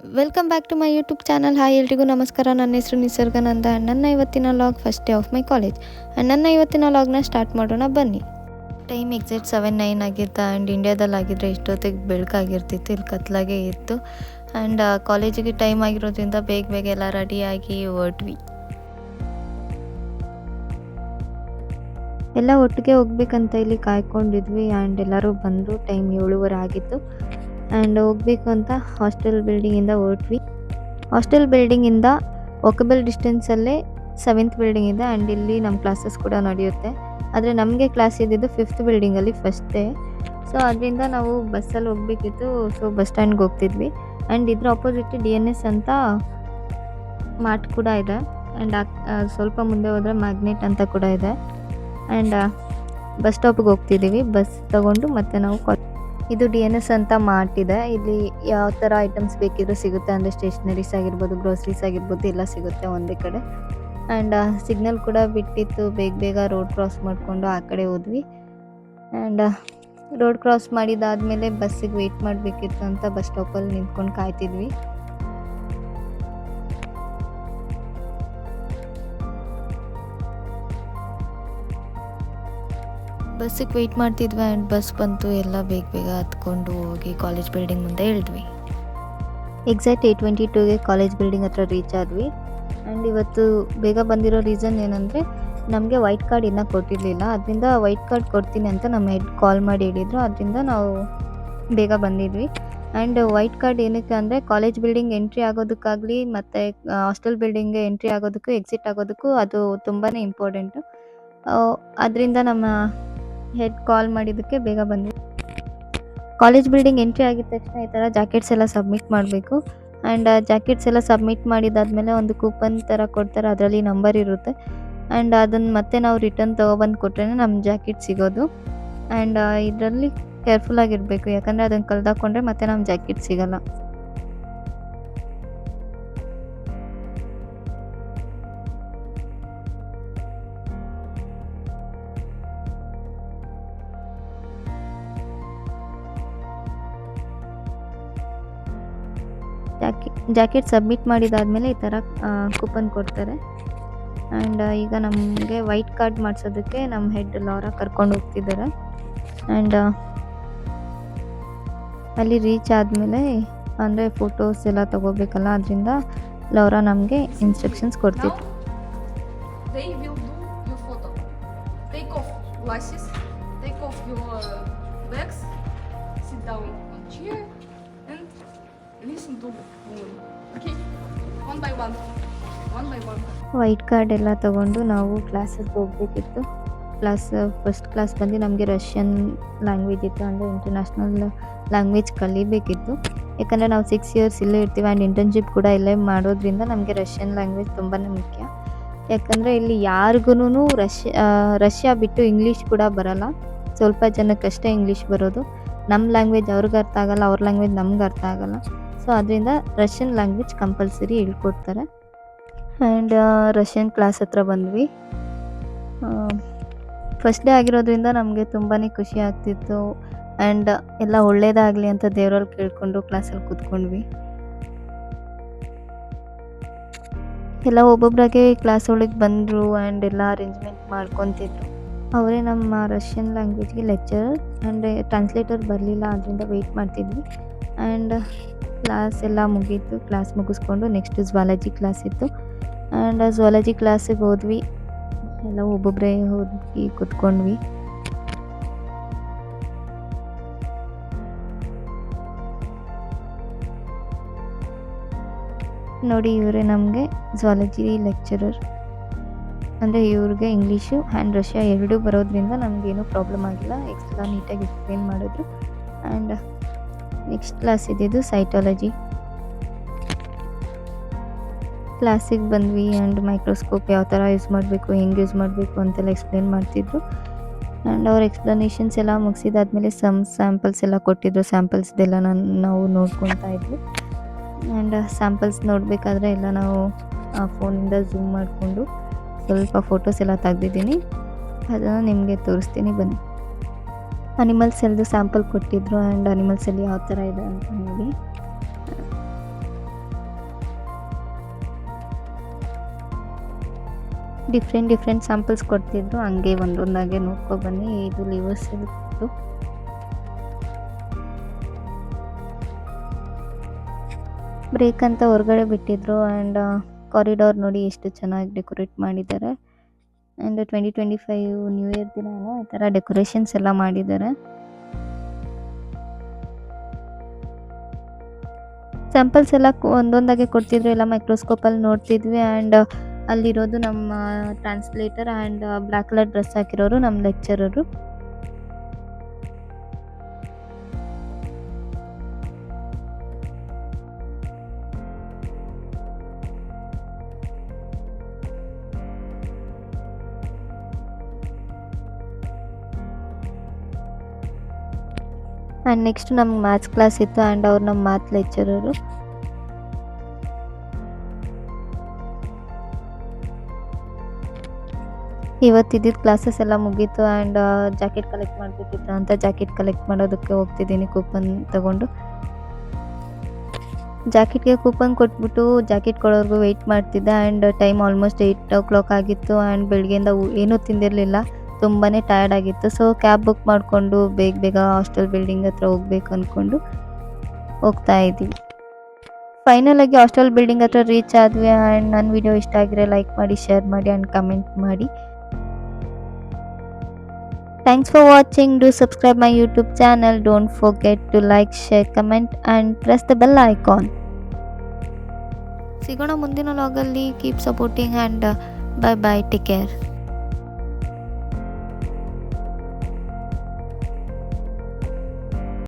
Welcome back to my YouTube channel hi ಎಲ್ರಿಗೂ ನಮಸ್ಕಾರ. ನನ್ನ ಹೆಸರು ನಿಸರ್ಗನಂದ ನನ್ನ ಇವತ್ತಿನ log first day of my college and ನನ್ನ ಇವತ್ತಿನ ಲಾಗ್ನ ಸ್ಟಾರ್ಟ್ ಮಾಡೋಣ ಬನ್ನಿ. ಟೈಮ್ ಎಕ್ಸಾಕ್ಟ್ ಸೆವೆನ್ ನೈನ್ ಆಗಿತ್ತು. ಆ್ಯಂಡ್ ಇಂಡಿಯಾದಲ್ಲಿ ಆಗಿದ್ದರೆ ಇಷ್ಟೊತ್ತಿಗೆ ಬೆಳಕಾಗಿರ್ತಿತ್ತು ಇಲ್ಲಿ ಕತ್ಲಾಗೆ ಇತ್ತು. ಆ್ಯಂಡ್ ಕಾಲೇಜಿಗೆ ಟೈಮ್ ಆಗಿರೋದ್ರಿಂದ ಬೇಗ ಬೇಗ ಎಲ್ಲ ರೆಡಿಯಾಗಿ ಹೊರಟ್ವಿ ಎಲ್ಲ ಒಟ್ಟಿಗೆ ಹೋಗ್ಬೇಕಂತ ಇಲ್ಲಿ ಕಾಯ್ಕೊಂಡಿದ್ವಿ. ಆ್ಯಂಡ್ ಎಲ್ಲರೂ ಬಂದರು ಟೈಮ್ ಏಳುವರೆ ಆಗಿತ್ತು. ಆ್ಯಂಡ್ ಹೋಗ್ಬೇಕು ಅಂತ ಹಾಸ್ಟೆಲ್ ಬಿಲ್ಡಿಂಗಿಂದ ಹೊರಟ್ವಿ. ಹಾಸ್ಟೆಲ್ ಬಿಲ್ಡಿಂಗಿಂದ ವಾಕಬಲ್ ಡಿಸ್ಟೆನ್ಸಲ್ಲೇ ಸೆವೆಂತ್ ಬಿಲ್ಡಿಂಗ್ ಇದೆ ಆ್ಯಂಡ್ ಇಲ್ಲಿ ನಮ್ಮ ಕ್ಲಾಸಸ್ ಕೂಡ ನಡೆಯುತ್ತೆ. ಆದರೆ ನಮಗೆ ಕ್ಲಾಸ್ ಇದ್ದಿದ್ದು ಫಿಫ್ತ್ ಬಿಲ್ಡಿಂಗಲ್ಲಿ ಫಸ್ಟ್ ಸೊ ಅದರಿಂದ ನಾವು ಬಸ್ಸಲ್ಲಿ ಹೋಗಬೇಕಿತ್ತು. ಸೊ ಬಸ್ ಸ್ಟ್ಯಾಂಡ್ಗೆ ಹೋಗ್ತಿದ್ವಿ. ಆ್ಯಂಡ್ ಇದ್ರ ಆಪೋಸಿಟ್ ಡಿ ಎನ್ ಎಸ್ ಅಂತ ಮಾರ್ಟ್ ಕೂಡ ಇದೆ. ಆ್ಯಂಡ್ ಸ್ವಲ್ಪ ಮುಂದೆ ಹೋದರೆ ಮ್ಯಾಗ್ನೆಟ್ ಅಂತ ಕೂಡ ಇದೆ. ಆ್ಯಂಡ್ ಬಸ್ ಸ್ಟಾಪಿಗೆ ಹೋಗ್ತಿದ್ದೀವಿ. ಬಸ್ ತಗೊಂಡು ಮತ್ತೆ ನಾವು ಇದು ಡಿ ಎನ್ ಎಸ್ ಅಂತ ಇದೆ. ಇಲ್ಲಿ ಯಾವ ಥರ ಐಟಮ್ಸ್ ಬೇಕಿದ್ರು ಸಿಗುತ್ತೆ. ಅಂದರೆ ಸ್ಟೇಷ್ನರೀಸ್ ಆಗಿರ್ಬೋದು, ಗ್ರೋಸರೀಸ್ ಆಗಿರ್ಬೋದು, ಎಲ್ಲ ಸಿಗುತ್ತೆ ಒಂದೇ ಕಡೆ. ಆ್ಯಂಡ್ ಸಿಗ್ನಲ್ ಕೂಡ ಬಿಟ್ಟಿತ್ತು. ಬೇಗ ಬೇಗ ರೋಡ್ ಕ್ರಾಸ್ ಮಾಡಿಕೊಂಡು ಆ ಕಡೆ ಹೋದ್ವಿ. ಆ್ಯಂಡ್ ರೋಡ್ ಕ್ರಾಸ್ ಮಾಡಿದಾದ್ಮೇಲೆ ಬಸ್ಸಿಗೆ ವೇಟ್ ಮಾಡಬೇಕಿತ್ತು ಅಂತ ಬಸ್ ಸ್ಟಾಪಲ್ಲಿ ನಿಂತ್ಕೊಂಡು ಕಾಯ್ತಿದ್ವಿ. ಬಸ್ಸಿಗೆ ವೆಯ್ಟ್ ಮಾಡ್ತಿದ್ವಿ ಆ್ಯಂಡ್ ಬಸ್ ಬಂತು, ಎಲ್ಲ ಬೇಗ ಬೇಗ ಹತ್ಕೊಂಡು ಹೋಗಿ ಕಾಲೇಜ್ ಬಿಲ್ಡಿಂಗ್ ಮುಂದೆ ಇಳಿದ್ವಿ. ಎಕ್ಸಾಕ್ಟ್ ಏಯ್ಟ್ ಟ್ವೆಂಟಿ ಟೂಗೆ ಕಾಲೇಜ್ ಬಿಲ್ಡಿಂಗ್ ಹತ್ರ ರೀಚ್ ಆದ್ವಿ. ಆ್ಯಂಡ್ ಇವತ್ತು ಬೇಗ ಬಂದಿರೋ ರೀಸನ್ ಏನಂದರೆ, ನಮಗೆ ವೈಟ್ ಕಾರ್ಡ್ ಇನ್ನೂ ಕೊಟ್ಟಿರಲಿಲ್ಲ. ಅದರಿಂದ ವೈಟ್ ಕಾರ್ಡ್ ಕೊಡ್ತೀನಿ ಅಂತ ನಮ್ಮ ಹೆಡ್ ಕಾಲ್ ಮಾಡಿ ಹೇಳಿದರು. ಅದರಿಂದ ನಾವು ಬೇಗ ಬಂದಿದ್ವಿ. ಆ್ಯಂಡ್ ವೈಟ್ ಕಾರ್ಡ್ ಏನಕ್ಕೆ ಅಂದರೆ ಕಾಲೇಜ್ ಬಿಲ್ಡಿಂಗ್ ಎಂಟ್ರಿ ಆಗೋದಕ್ಕಾಗಲಿ ಮತ್ತು ಹಾಸ್ಟೆಲ್ ಬಿಲ್ಡಿಂಗ್ಗೆ ಎಂಟ್ರಿ ಆಗೋದಕ್ಕೂ ಎಕ್ಸಿಟ್ ಆಗೋದಕ್ಕೂ ಅದು ತುಂಬಾ ಇಂಪಾರ್ಟೆಂಟು ಅದರಿಂದ ನಮ್ಮ ಹೆಡ್ ಕಾಲ್ ಮಾಡಿದ್ದಕ್ಕೆ ಬೇಗ ಬಂದ್ವಿ. ಕಾಲೇಜ್ ಬಿಲ್ಡಿಂಗ್ ಎಂಟ್ರಿ ಆಗಿದ ತಕ್ಷಣ ಈ ಥರ ಜಾಕೆಟ್ಸ್ ಎಲ್ಲ ಸಬ್ಮಿಟ್ ಮಾಡಬೇಕು. ಆ್ಯಂಡ್ ಜಾಕೆಟ್ಸ್ ಎಲ್ಲ ಸಬ್ಮಿಟ್ ಮಾಡಿದಾದಮೇಲೆ ಒಂದು ಕೂಪನ್ ಥರ ಕೊಡ್ತಾರೆ, ಅದರಲ್ಲಿ ನಂಬರ್ ಇರುತ್ತೆ. ಆ್ಯಂಡ್ ಅದನ್ನು ಮತ್ತೆ ನಾವು ರಿಟರ್ನ್ ತೊಗೊಬಂದು ಕೊಟ್ರೇ ನಮ್ಮ ಜಾಕೆಟ್ ಸಿಗೋದು. ಆ್ಯಂಡ್ ಇದರಲ್ಲಿ ಕೇರ್ಫುಲ್ ಆಗಿರಬೇಕು, ಯಾಕಂದರೆ ಅದನ್ನು ಕಳೆದಾಕೊಂಡ್ರೆ ಮತ್ತೆ ನಮ್ಮ ಜಾಕೆಟ್ ಸಿಗಲ್ಲ. ಜಾಕೆಟ್ ಜಾಕೆಟ್ ಸಬ್ಮಿಟ್ ಮಾಡಿದಾದ್ಮೇಲೆ ಈ ಥರ ಕೂಪನ್ ಕೊಡ್ತಾರೆ. ಆ್ಯಂಡ್ ಈಗ ನಮಗೆ ವೈಟ್ ಕಾರ್ಡ್ ಮಾಡಿಸೋದಕ್ಕೆ ನಮ್ಮ ಹೆಡ್ ಲಾರ ಕರ್ಕೊಂಡು ಹೋಗ್ತಿದ್ದಾರೆ. ಆ್ಯಂಡ್ ಅಲ್ಲಿ ರೀಚ್ ಆದಮೇಲೆ ಅಂದರೆ ಫೋಟೋಸ್ ಎಲ್ಲ ತಗೋಬೇಕಲ್ಲ ಅದರಿಂದ ಲೌರಾ ನಮಗೆ instructions photo. Take off your bags, sit down on chair, Okay, one by one, one by. White card ಎಲ್ಲ ತಗೊಂಡು ನಾವು ಕ್ಲಾಸಿಗೆ ಹೋಗಬೇಕಿತ್ತು. ಕ್ಲಾಸ್ ಫಸ್ಟ್ ಕ್ಲಾಸ್ ಬಂದು ನಮಗೆ ರಷ್ಯನ್ ಲ್ಯಾಂಗ್ವೇಜ್ ಇತ್ತು. ಅಂದರೆ ಇಂಟರ್ನ್ಯಾಷನಲ್ ಲ್ಯಾಂಗ್ವೇಜ್ ಕಲಿಬೇಕಿತ್ತು. ಯಾಕಂದರೆ ನಾವು ಸಿಕ್ಸ್ ಇಯರ್ಸ್ ಇಲ್ಲೇ ಇರ್ತೀವಿ ಆ್ಯಂಡ್ ಇಂಟರ್ನ್ಶಿಪ್ ಕೂಡ ಇಲ್ಲೇ ಮಾಡೋದ್ರಿಂದ ನಮಗೆ ರಷ್ಯನ್ ಲ್ಯಾಂಗ್ವೇಜ್ ತುಂಬಾ ಮುಖ್ಯ. ಯಾಕಂದರೆ ಇಲ್ಲಿ ಯಾರಿಗೂ ರಷ್ಯಾ ರಷ್ಯಾ ಬಿಟ್ಟು ಇಂಗ್ಲೀಷ್ ಕೂಡ ಬರಲ್ಲ. ಸ್ವಲ್ಪ ಜನಕ್ಕಷ್ಟೇ ಇಂಗ್ಲೀಷ್ ಬರೋದು. ನಮ್ಮ ಲ್ಯಾಂಗ್ವೇಜ್ ಅವ್ರಿಗೆ ಅರ್ಥ ಆಗಲ್ಲ ಅವ್ರ ಲ್ಯಾಂಗ್ವೇಜ್ ನಮ್ಗೆ ಅರ್ಥ ಆಗಲ್ಲ. ಸೊ ಅದರಿಂದ ರಷ್ಯನ್ ಲ್ಯಾಂಗ್ವೇಜ್ ಕಂಪಲ್ಸರಿ ಹೇಳ್ಕೊಡ್ತಾರೆ. ಆ್ಯಂಡ್ ರಷ್ಯನ್ ಕ್ಲಾಸ್ ಹತ್ರ ಬಂದ್ವಿ. ಫಸ್ಟ್ ಡೇ ಆಗಿರೋದ್ರಿಂದ ನಮಗೆ ತುಂಬಾ ಖುಷಿ ಆಗ್ತಿತ್ತು. ಆ್ಯಂಡ್ ಎಲ್ಲ ಒಳ್ಳೇದಾಗಲಿ ಅಂತ ದೇವರಲ್ಲಿ ಕೇಳಿಕೊಂಡು ಕ್ಲಾಸಲ್ಲಿ ಕೂತ್ಕೊಂಡ್ವಿ. ಎಲ್ಲ ಒಬ್ಬೊಬ್ರಾಗೆ ಕ್ಲಾಸ್ ಒಳಗೆ ಬಂದರು ಆ್ಯಂಡ್ ಎಲ್ಲ ಅರೇಂಜ್ಮೆಂಟ್ ಮಾಡ್ಕೊತಿದ್ರು. ಅವರೇ ನಮ್ಮ ರಷ್ಯನ್ ಲ್ಯಾಂಗ್ವೇಜ್ಗೆ ಲೆಕ್ಚರರ್ ಆ್ಯಂಡ್ ಟ್ರಾನ್ಸ್ಲೇಟರ್ ಬರಲಿಲ್ಲ, ಅದರಿಂದ ವೆಯ್ಟ್ ಮಾಡ್ತಿದ್ವಿ. ಆ್ಯಂಡ್ ಕ್ಲಾಸ್ ಎಲ್ಲ ಮುಗೀತು ಕ್ಲಾಸ್ ಮುಗಿಸ್ಕೊಂಡು ನೆಕ್ಸ್ಟ್ ಝ್ವಾಲಜಿ ಕ್ಲಾಸ್ ಇತ್ತು. ಆ್ಯಂಡ್ ಝುವಾಲಜಿ ಕ್ಲಾಸಿಗೆ ಹೋದ್ವಿ. ಎಲ್ಲ ಒಬ್ಬೊಬ್ಬರೇ ಹೋಗಿ ಕುತ್ಕೊಂಡ್ವಿ. ನೋಡಿ ಇವರೇ ನಮಗೆ ಝುವಾಲಜಿ ಲೆಕ್ಚರರ್ ಅಂದರೆ ಇವ್ರಿಗೆ ಇಂಗ್ಲೀಷು ಆ್ಯಂಡ್ ರಷ್ಯಾ ಎರಡೂ ಬರೋದ್ರಿಂದ ನಮಗೇನು ಪ್ರಾಬ್ಲಮ್ ಆಗಿಲ್ಲ. ಎಕ್ಸ್ಟ್ರಾ ನೀಟಾಗಿ ಎಕ್ಸ್ಪ್ಲೇನ್ ಮಾಡಿದ್ರು. ಆ್ಯಂಡ್ ನೆಕ್ಸ್ಟ್ ಕ್ಲಾಸ್ ಇದ್ದಿದ್ದು ಸೈಟಾಲಜಿ ಕ್ಲಾಸಿಗೆ ಬಂದ್ವಿ ಆ್ಯಂಡ್ ಮೈಕ್ರೋಸ್ಕೋಪ್ ಯಾವ ಥರ ಯೂಸ್ ಮಾಡಬೇಕು, ಹೆಂಗೆ ಯೂಸ್ ಮಾಡಬೇಕು ಅಂತೆಲ್ಲ ಎಕ್ಸ್ಪ್ಲೇನ್ ಮಾಡ್ತಿದ್ರು. ಆ್ಯಂಡ್ ಅವ್ರ ಎಕ್ಸ್ಪ್ಲನೇಷನ್ಸ್ ಎಲ್ಲ ಮುಗಿಸಿದಾದ್ಮೇಲೆ ಸಮ್ ಸ್ಯಾಂಪಲ್ಸ್ ಎಲ್ಲ ಕೊಟ್ಟಿದ್ರು ಸ್ಯಾಂಪಲ್ಸ್ದೆಲ್ಲ ನಾನು, ನಾವು ನೋಡ್ಕೊತಾ ಇದ್ವಿ. ಆ್ಯಂಡ್ ಸ್ಯಾಂಪಲ್ಸ್ ನೋಡಬೇಕಾದ್ರೆ ಎಲ್ಲ ನಾವು ಫೋನಿಂದ ಝೂಮ್ ಮಾಡಿಕೊಂಡು ಸ್ವಲ್ಪ ಫೋಟೋಸ್ ಎಲ್ಲ ತೆಗ್ದಿದ್ದೀನಿ. ಅದನ್ನು ನಿಮಗೆ ತೋರಿಸ್ತೀನಿ, ಬನ್ನಿ. ಅನಿಮಲ್ಸ್ ಎಲ್ಲದು ಸ್ಯಾಂಪಲ್ ಕೊಟ್ಟಿದ್ರು ಆ್ಯಂಡ್ ಅನಿಮಲ್ಸ್ ಎಲ್ಲಿ ಯಾವ ಥರ ಇದೆ ಅಂತ ಹೇಳಿ ಡಿಫ್ರೆಂಟ್ ಡಿಫ್ರೆಂಟ್ ಸ್ಯಾಂಪಲ್ಸ್ ಕೊಡ್ತಿದ್ರು. ಹಂಗೆ ಒಂದೊಂದಾಗೆ ನೋಡ್ಕೊ ಬನ್ನಿ. ಇದು ಲಿವರ್ಸ್ ಇತ್ತು ಬ್ರೇಕ್ ಅಂತ ಹೊರಗಡೆ ಬಿಟ್ಟಿದ್ರು ಆ್ಯಂಡ್ ಕಾರಿಡಾರ್ ನೋಡಿ ಎಷ್ಟು ಚೆನ್ನಾಗಿ ಡೆಕೋರೇಟ್ ಮಾಡಿದ್ದಾರೆ. And twenty twenty five new year ದಿನ ಏನೋ ಈ ಥರ ಡೆಕೋರೇಷನ್ಸ್ ಎಲ್ಲ ಮಾಡಿದ್ದಾರೆ. ಸ್ಯಾಂಪಲ್ಸ್ ಎಲ್ಲ ಒಂದೊಂದಾಗೆ ಕೊಡ್ತಿದ್ರು, ಎಲ್ಲ ಮೈಕ್ರೋಸ್ಕೋಪಲ್ಲಿ ನೋಡ್ತಿದ್ವಿ. ಆ್ಯಂಡ್ ಅಲ್ಲಿರೋದು ನಮ್ಮ translator and black colour dress ಹಾಕಿರೋರು, ನಮ್ಮ ಲೆಕ್ಚರರು ಆ್ಯಂಡ್ ನೆಕ್ಸ್ಟ್ ನಮ್ಗೆ ಮ್ಯಾಥ್ಸ್ ಕ್ಲಾಸ್ ಇತ್ತು ಆ್ಯಂಡ್ ಅವ್ರು ನಮ್ಮ ಮ್ಯಾಥ್ ಲೆಕ್ಚರರು ಇವತ್ತಿದ್ದಿದ್ದು ಕ್ಲಾಸಸ್ ಎಲ್ಲ ಮುಗೀತು ಆ್ಯಂಡ್ ಜಾಕೆಟ್ ಕಲೆಕ್ಟ್ ಮಾಡಬೇಕಿತ್ತು ಅಂತ ಜಾಕೆಟ್ ಕಲೆಕ್ಟ್ ಮಾಡೋದಕ್ಕೆ ಹೋಗ್ತಿದ್ದೀನಿ ಕೂಪನ್ ತಗೊಂಡು. ಜಾಕೆಟ್ಗೆ ಕೂಪನ್ ಕೊಟ್ಬಿಟ್ಟು ಜಾಕೆಟ್ ಕೊಡೋರ್ಗು ವೆಯ್ಟ್ ಮಾಡ್ತಿದ್ದೆ and time almost eight o'clock ಆಗಿತ್ತು ಆ್ಯಂಡ್ ಬೆಳಗ್ಗೆಯಿಂದ ಏನೂ ತಿಂದಿರಲಿಲ್ಲ. ತುಂಬಾ ಟಯರ್ಡ್ ಆಗಿತ್ತು. ಸೊ ಕ್ಯಾಬ್ ಬುಕ್ ಮಾಡಿಕೊಂಡು ಬೇಗ ಬೇಗ ಹಾಸ್ಟೆಲ್ ಬಿಲ್ಡಿಂಗ್ ಹತ್ರ ಹೋಗ್ಬೇಕು ಅಂದ್ಕೊಂಡು ಹೋಗ್ತಾ ಇದ್ದೀವಿ. ಫೈನಲ್ ಆಗಿ ಹಾಸ್ಟೆಲ್ ಬಿಲ್ಡಿಂಗ್ ಹತ್ರ ರೀಚ್ ಆದ್ವಿ ಆ್ಯಂಡ್ ನನ್ನ ವಿಡಿಯೋ ಇಷ್ಟ ಆಗಿದ್ರೆ ಲೈಕ್ ಮಾಡಿ ಶೇರ್ ಮಾಡಿ ಆ್ಯಂಡ್ ಕಮೆಂಟ್ ಮಾಡಿ. Thanks for watching do subscribe my YouTube channel don't forget to like share comment and press the bell icon ಸಿಗೋಣ ಮುಂದಿನ ಲಾಗಲ್ಲಿ keep supporting and bye bye take care